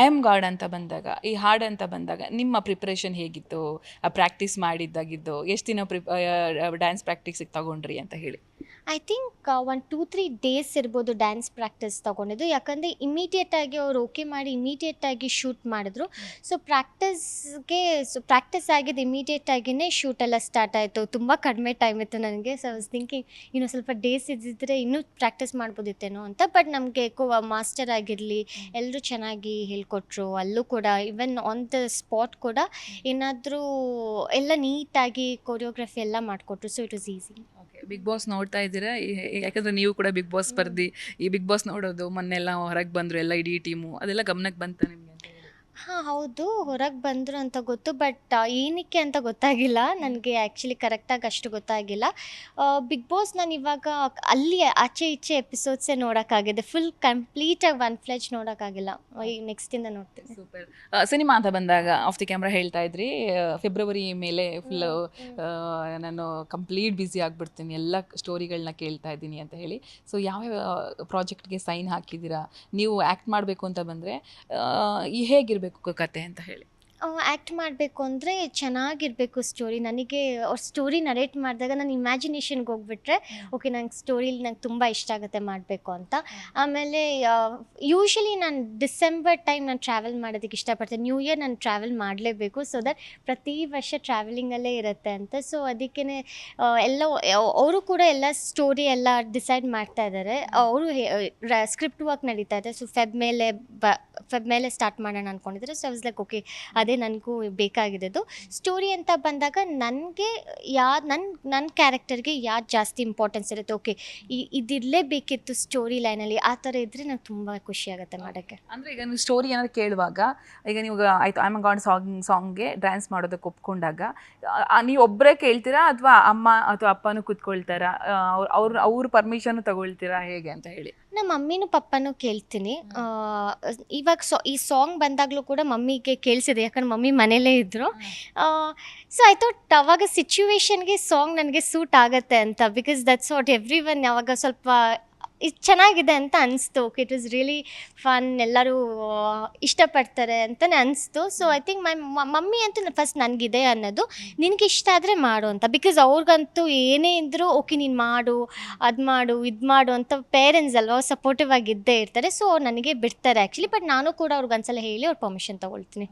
I am god ಅಂತ ಬಂದಾಗ, ಈ ಹಾಡ್ ಅಂತ ಬಂದಾಗ ನಿಮ್ಮ ಪ್ರಿಪ್ರೇಷನ್ ಹೇಗಿತ್ತು? ಪ್ರಾಕ್ಟೀಸ್ ಮಾಡಿದ್ದಾಗಿದ್ದು, ಎಷ್ಟು ದಿನ ಪ್ರಿಪ್ ಡ್ಯಾನ್ಸ್ ಪ್ರಾಕ್ಟೀಸಿಗೆ ತಗೊಂಡ್ರಿ ಅಂತ ಹೇಳಿ. ಐ ಥಿಂಕ್ ಒಂದು ಟೂ ತ್ರೀ ಡೇಸ್ ಇರ್ಬೋದು ಡ್ಯಾನ್ಸ್ ಪ್ರಾಕ್ಟೀಸ್ ತೊಗೊಂಡಿದ್ದು. ಯಾಕಂದರೆ ಇಮಿಡಿಯೇಟಾಗಿ ಅವ್ರು ಓಕೆ ಮಾಡಿ ಇಮಿಡಿಯೇಟಾಗಿ ಶೂಟ್ ಮಾಡಿದ್ರು. ಸೊ ಪ್ರಾಕ್ಟೀಸ್ಗೆ ಸೊ ಪ್ರಾಕ್ಟೀಸ್ ಆಗಿದ್ದು ಇಮಿಡಿಯೇಟಾಗಿಯೇ ಶೂಟ್ ಎಲ್ಲ ಸ್ಟಾರ್ಟ್ ಆಯಿತು. ತುಂಬ ಕಡಿಮೆ ಟೈಮ್ ಇತ್ತು ನನಗೆ. ಸೊ ವಾಸ್ ಥಿಂಕಿಂಗ್ ಇನ್ನೂ ಸ್ವಲ್ಪ ಡೇಸ್ ಇದ್ದಿದ್ರೆ ಇನ್ನೂ ಪ್ರಾಕ್ಟೀಸ್ ಮಾಡ್ಬೋದಿತ್ತೇನೋ ಅಂತ. ಬಟ್ ನಮಗೆ ಕೋ ಮಾಸ್ಟರ್ ಆಗಿರಲಿ ಎಲ್ಲರೂ ಚೆನ್ನಾಗಿ ಹೇಳ್ಕೊಟ್ರು. ಅಲ್ಲೂ ಕೂಡ ಇವನ್ ಆನ್ ದ ಸ್ಪಾಟ್ ಕೂಡ ಏನಾದರೂ ಎಲ್ಲ ನೀಟಾಗಿ ಕೊರಿಯೋಗ್ರಫಿ ಎಲ್ಲ ಮಾಡಿಕೊಟ್ರು. So it was easy Bigg Boss ನೋಡ್ತಾ ಇದ್ದೀರಾ? ಯಾಕಂದ್ರೆ ನೀವು ಕೂಡ ಬಿಗ್ ಬಾಸ್ ಸ್ಪರ್ಧಿ ಈ ಬಿಗ್ ಬಾಸ್ ನೋಡೋದು, ಮೊನ್ನೆಲ್ಲ ಹೊರಗೆ ಬಂದರು ಎಲ್ಲ ಇಡೀ ಟೀಮು ಅದೆಲ್ಲ ಗಮನಕ್ಕೆ ಬಂತಾ ನಿಮಗೆ ಹಾಂ ಹೌದು. ಹೊರಗೆ ಬಂದರು ಅಂತ ಗೊತ್ತು ಬಟ್ ಏನಕ್ಕೆ ಅಂತ ಗೊತ್ತಾಗಿಲ್ಲ. ನನಗೆ ಆ್ಯಕ್ಚುಲಿ ಕರೆಕ್ಟಾಗಿ ಅಷ್ಟು ಗೊತ್ತಾಗಿಲ್ಲ. ಬಿಗ್ ಬಾಸ್ ನಾನು ಇವಾಗ ಅಲ್ಲಿ ಆಚೆ ಈಚೆ ಎಪಿಸೋಡ್ಸೇ ನೋಡೋಕ್ಕಾಗಿದೆ. ಫುಲ್ ಕಂಪ್ಲೀಟಾಗಿ ಒನ್ ಫ್ಲೆಜ್ ನೋಡೋಕ್ಕಾಗಿಲ್ಲ. ಈಗ ನೆಕ್ಸ್ಟಿಂದ ನೋಡ್ತೀನಿ. ಸೂಪರ್ ಸಿನಿಮಾ ಅಂತ ಬಂದಾಗ ಆಫ್ ದಿ ಕ್ಯಾಮ್ರಾ ಹೇಳ್ತಾ ಇದ್ರಿ. ಫೆಬ್ರವರಿ ಮೇಲೆ ಫುಲ್ ನಾನು ಕಂಪ್ಲೀಟ್ ಬ್ಯುಸಿ ಆಗಿಬಿಡ್ತೀನಿ. ಎಲ್ಲ ಸ್ಟೋರಿಗಳನ್ನ ಕೇಳ್ತಾ ಇದ್ದೀನಿ ಅಂತ ಹೇಳಿ. ಸೊ ಯಾವ್ಯಾವ ಪ್ರಾಜೆಕ್ಟ್ಗೆ ಸೈನ್ ಹಾಕಿದ್ದೀರಾ? ನೀವು ಆ್ಯಕ್ಟ್ ಮಾಡಬೇಕು ಅಂತ ಬಂದರೆ ಈ ಹೇಗಿರಬೇಕು? ಕತೆ ಅಂತ ಹೇಳಿ. ಆ್ಯಕ್ಟ್ ಮಾಡಬೇಕು ಅಂದರೆ ಚೆನ್ನಾಗಿರಬೇಕು ಸ್ಟೋರಿ ನನಗೆ ಅವ್ರ ಸ್ಟೋರಿ ನರೇಟ್ ಮಾಡಿದಾಗ ನಾನು ಇಮ್ಯಾಜಿನೇಷನ್ಗೆ ಹೋಗ್ಬಿಟ್ರೆ ಓಕೆ ನಂಗೆ ಸ್ಟೋರಿಲಿ ನಂಗೆ ತುಂಬ ಇಷ್ಟ ಆಗುತ್ತೆ ಮಾಡಬೇಕು ಅಂತ. ಆಮೇಲೆ ಯೂಶ್ವಲಿ ನಾನು ಡಿಸೆಂಬರ್ ಟೈಮ್ ನಾನು ಟ್ರಾವೆಲ್ ಮಾಡೋದಕ್ಕೆ ಇಷ್ಟಪಡ್ತೇನೆ ನ್ಯೂ ಇಯರ್ ನಾನು ಟ್ರಾವೆಲ್ ಮಾಡಲೇಬೇಕು ಸೊ ದಟ್ ಪ್ರತಿ ವರ್ಷ ಟ್ರಾವೆಲಿಂಗಲ್ಲೇ ಇರುತ್ತೆ ಅಂತ. ಸೊ ಅದಕ್ಕೇ ಎಲ್ಲ ಅವರು ಕೂಡ ಎಲ್ಲ ಸ್ಟೋರಿ ಎಲ್ಲ ಡಿಸೈಡ್ ಮಾಡ್ತಾ ಇದ್ದಾರೆ ಅವರು ಸ್ಕ್ರಿಪ್ಟ್ ವರ್ಕ್ ನಡೀತಾ ಇದೆ. ಸೊ ಫೆಬ್ ಮೇಲೆ ಬ ಫೆಬ್ ಮೇಲೆ ಸ್ಟಾರ್ಟ್ ಮಾಡೋಣ ಅಂದ್ಕೊಂಡಿದ್ದಾರೆ ಸೊ ಲೈಕ್ ಓಕೆ ಅದೇ ನನಗೂ ಬೇಕಾಗಿದ್ದು ಸ್ಟೋರಿ ಅಂತ ಬಂದಾಗ ನನಗೆ ಯಾ ನನ್ನ ನನ್ನ ಕ್ಯಾರೆಕ್ಟರ್ಗೆ ಯಾವ್ದು ಜಾಸ್ತಿ ಇಂಪಾರ್ಟೆನ್ಸ್ ಇರುತ್ತೆ? ಓಕೆ ಇದಿರಲೇಬೇಕಿತ್ತು ಸ್ಟೋರಿ ಲೈನಲ್ಲಿ ಆ ಥರ ಇದ್ದರೆ ನಂಗೆ ತುಂಬ ಖುಷಿ ಆಗುತ್ತೆ ಮಾಡೋಕ್ಕೆ ಅಂದರೆ ಈಗ ನೀವು ಸ್ಟೋರಿ ಏನಾದ್ರು ಕೇಳುವಾಗ ಈಗ ನೀವು ಆಯ್ತು ಐ ಗಾಡ್ ಸಾಂಗ್ ಸಾಂಗ್ಗೆ ಡ್ಯಾನ್ಸ್ ಮಾಡೋದಕ್ಕೆ ಒಪ್ಕೊಂಡಾಗ ನೀವು ಒಬ್ಬರೇ ಕೇಳ್ತೀರಾ ಅಥವಾ ಅಮ್ಮ ಅಥವಾ ಅಪ್ಪನೂ ಕೂತ್ಕೊಳ್ತಾರಾ? ಅವ್ರು ಅವ್ರ ಅವ್ರ ಪರ್ಮಿಷನ್ ತಗೊಳ್ತೀರಾ ಹೇಗೆ ಅಂತ ಹೇಳಿ. ನಮ್ಮ ಮಮ್ಮಿನೂ ಪಪ್ಪನೂ ಕೇಳ್ತೀನಿ. ಇವಾಗ ಸೊ ಈ ಸಾಂಗ್ ಬಂದಾಗಲೂ ಕೂಡ ಮಮ್ಮಿಗೆ ಕೇಳಿಸಿದೆ ಯಾಕಂದ್ರೆ ಮಮ್ಮಿ ಮನೇಲೇ ಇದ್ದರು ಸೊ ಐ ಥಾಟ್ ಅವಾಗ ಸಿಚುವೇಶನ್ಗೆ ಸಾಂಗ್ ನನಗೆ ಸೂಟ್ ಆಗುತ್ತೆ ಅಂತ because that's what every one ಯಾವಾಗ ಸ್ವಲ್ಪ ಇದು ಚೆನ್ನಾಗಿದೆ ಅಂತ ಅನಿಸ್ತು. Okay it was really fun ಎಲ್ಲರೂ ಇಷ್ಟಪಡ್ತಾರೆ ಅಂತಲೇ ಅನಿಸ್ತು. So I think my, mummy ಅಂತೂ ಫಸ್ಟ್ ನನಗಿದೆ ಅನ್ನೋದು. ನಿನಗೆ ಇಷ್ಟ ಆದರೆ ಮಾಡು ಅಂತ. ಬಿಕಾಸ್ ಅವ್ರಿಗಂತೂ ಏನೇ ಇದ್ದರೂ ಓಕೆ ನೀನು ಮಾಡು, ಅದು ಮಾಡು, ಇದು ಮಾಡು ಅಂತ ಪೇರೆಂಟ್ಸ್ ಅಲ್ವಾ ಸಪೋರ್ಟಿವ್ ಆಗಿ ಇದ್ದೇ ಇರ್ತಾರೆ. ಸೊ ನನಗೆ ಬಿಡ್ತಾರೆ ಆ್ಯಕ್ಚುಲಿ ಬಟ್ ನಾನು ಕೂಡ ಅವ್ರಿಗೆ ಒಂದ್ಸಲ ಹೇಳಿ ಅವ್ರ ಪರ್ಮಿಷನ್ ತೊಗೊಳ್ತೀನಿ.